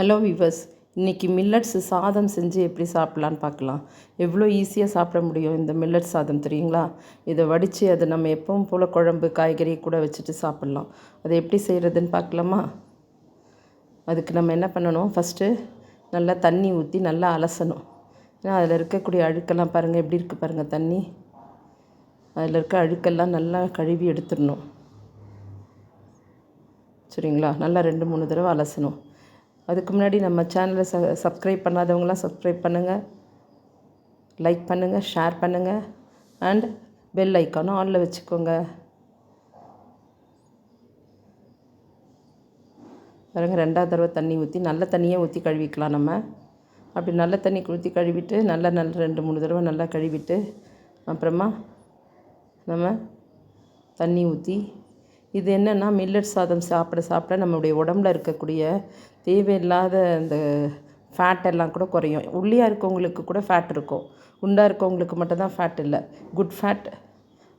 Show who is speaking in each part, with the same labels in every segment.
Speaker 1: Hello viewers இன்றைக்கி millets சாதம் செஞ்சு எப்படி சாப்பிட்லான்னு பார்க்கலாம். எவ்வளோ ஈஸியாக சாப்பிட முடியும் இந்த மில்லட் சாதம் தெரியுங்களா? இதை வடித்து அதை நம்ம எப்பவும் போல் குழம்பு காய்கறி கூட வச்சுட்டு சாப்பிட்லாம். அதை எப்படி செய்கிறதுன்னு பார்க்கலாமா? அதுக்கு நம்ம என்ன பண்ணணும்? ஃபஸ்ட்டு நல்லா தண்ணி ஊற்றி நல்லா அலசணும். ஏன்னா அதில் இருக்கக்கூடிய அழுக்கெல்லாம் பாருங்கள் எப்படி இருக்குது பாருங்கள் தண்ணி. அதில் இருக்க அழுக்கெல்லாம் நல்லா கழுவி எடுத்துடணும். சரிங்களா? நல்லா ரெண்டு மூணு தடவை அலசணும். அதுக்கு முன்னாடி நம்ம சேனலை ச சப்ஸ்கிரைப் பண்ணாதவங்களாம் சப்ஸ்கிரைப் பண்ணுங்கள் லைக் பண்ணுங்கள் ஷேர் பண்ணுங்கள் அண்ட் பெல் ஐக்கானும் ஆனில் வச்சுக்கோங்க. பாருங்க ரெண்டாவது தடவை தண்ணி ஊற்றி நல்ல தண்ணியே ஊற்றி கழுவிக்கலாம் நம்ம. அப்படி நல்ல தண்ணி ஊற்றி கழுவிட்டு நல்லா நல்ல ரெண்டு மூணு தடவை நல்லா கழுவிட்டு அப்புறமா நம்ம தண்ணி ஊற்றி இது என்னென்னா மில்லட் சாதம் சாப்பிட சாப்பிட நம்மளுடைய உடம்புல இருக்கக்கூடிய தேவையில்லாத அந்த ஃபேட் எல்லாம் கூட குறையும். ஒல்லியாக இருக்கவங்களுக்கு கூட ஃபேட் இருக்கும். குண்டாக இருக்கவங்களுக்கு மட்டும்தான் ஃபேட் இல்லை. குட் ஃபேட்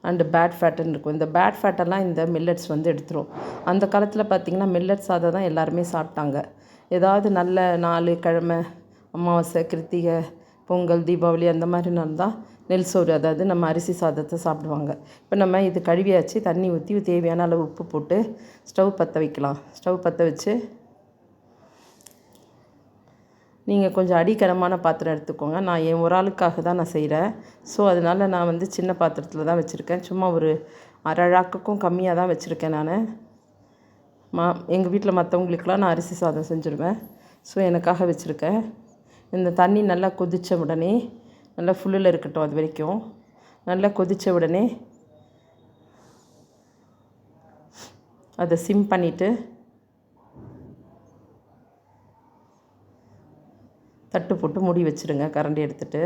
Speaker 1: அண்டு பேட் ஃபேட்டுன்னு இருக்கும். இந்த பேட் ஃபேட்டெல்லாம் இந்த மில்லட்ஸ் வந்து எடுத்துரும். அந்த காலத்தில் பார்த்திங்கன்னா மில்லட் சாதம் தான் எல்லாருமே சாப்பிட்டாங்க. ஏதாவது நல்ல நாலு கிழமை அமாவாசை கிருத்திகை பொங்கல் தீபாவளி அந்த மாதிரி நாள் தான் நெல் சோறு அதாவது நம்ம அரிசி சாதத்தை சாப்பிடுவாங்க. இப்போ நம்ம இது கழுவியாச்சு தண்ணி ஊற்றி தேவையான அளவு உப்பு போட்டு ஸ்டவ் பற்ற வைக்கலாம். ஸ்டவ் பற்ற வச்சு நீங்கள் கொஞ்சம் அடிக்கனமான பாத்திரம் எடுத்துக்கோங்க. நான் என் ஒரு ஆளுக்காக தான் நான் செய்கிறேன் ஸோ அதனால் நான் வந்து சின்ன பாத்திரத்தில் தான் வச்சுருக்கேன். சும்மா ஒரு அரை கம்மியாக தான் வச்சுருக்கேன் நான். மா எங்கள் வீட்டில் மற்றவங்களுக்கெலாம் நான் அரிசி சாதம் செஞ்சுருவேன். ஸோ எனக்காக வச்சுருக்கேன். இந்த தண்ணி நல்லா கொதித்த உடனே நல்லா ஃபுல்லில் இருக்கட்டும் அது வரைக்கும். நல்லா கொதித்த உடனே அதை சிம் பண்ணிவிட்டு தட்டு போட்டு மூடி வச்சுருங்க கரண்டி எடுத்துகிட்டு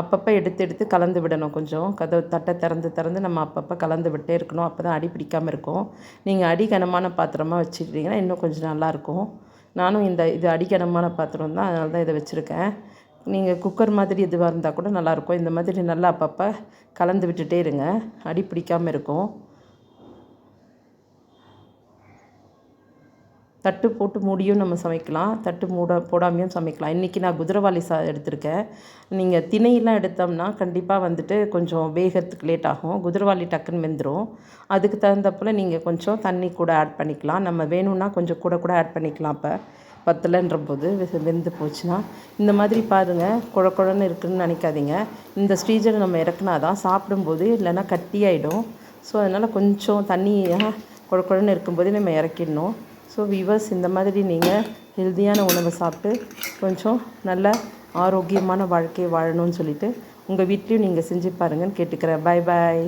Speaker 1: அப்பப்போ எடுத்து எடுத்து கலந்து விடணும் கொஞ்சம். கதவு தட்டை திறந்து திறந்து நம்ம அப்பப்போ கலந்து விட்டே இருக்கணும். அப்போ தான் அடி பிடிக்காமல் இருக்கும். நீங்கள் அடிக்கனமான பாத்திரமாக வச்சுக்கிட்டிங்கன்னா இன்னும் கொஞ்சம் நல்லாயிருக்கும் நானும் இந்த இது அடிக்கனமான பாத்திரம் தான் அதனால தான் இதை வச்சுருக்கேன். நீங்கள் குக்கர் மாதிரி எதுவாக இருந்தால் கூட நல்லாயிருக்கும் இந்த மாதிரி நல்லா அப்பப்போ கலந்து விட்டுட்டே இருங்க. அடி பிடிக்காமல் இருக்கும். தட்டு போட்டு மூடியும் நம்ம சமைக்கலாம். தட்டு மூட போடாமையும் சமைக்கலாம். இன்றைக்கி நான் குதிரவாளி சா எடுத்திருக்கேன். நீங்கள் திணையெல்லாம் எடுத்தோம்னா கண்டிப்பாக வந்துட்டு கொஞ்சம் வேகிறதுக்கு லேட் ஆகும். குதிரவாளி டக்குன்னு வெந்துடும் அதுக்கு தகுந்தப்பில் நீங்கள் கொஞ்சம் தண்ணி கூட ஆட் பண்ணிக்கலாம். நம்ம வேணும்னா கொஞ்சம் கூட கூட ஆட் பண்ணிக்கலாம் இப்போ பத்தலைன்ற போது வெந்து போச்சுன்னா இந்த மாதிரி பாருங்கள் குழ குழன்னு இருக்குதுன்னு நினைக்காதீங்க. இந்த ஸ்டேஜில் நம்ம இறக்குனா தான் சாப்பிடும்போது இல்லைன்னா கட்டியாயிடும். ஸோ அதனால் கொஞ்சம் தண்ணியாக குழ குழன்னு இருக்கும்போதே நம்ம இறக்கிடணும். ஸோ விவர்ஸ் இந்த மாதிரி நீங்கள் ஹெல்த்தியான உணவை சாப்பிட்டு கொஞ்சம் நல்ல ஆரோக்கியமான வாழ்க்கையை வாழணும்னு சொல்லிவிட்டு உங்கள் வீட்லேயும் நீங்கள் செஞ்சு பாருங்கன்னு கேட்டுக்கிறேன். பாய் பாய்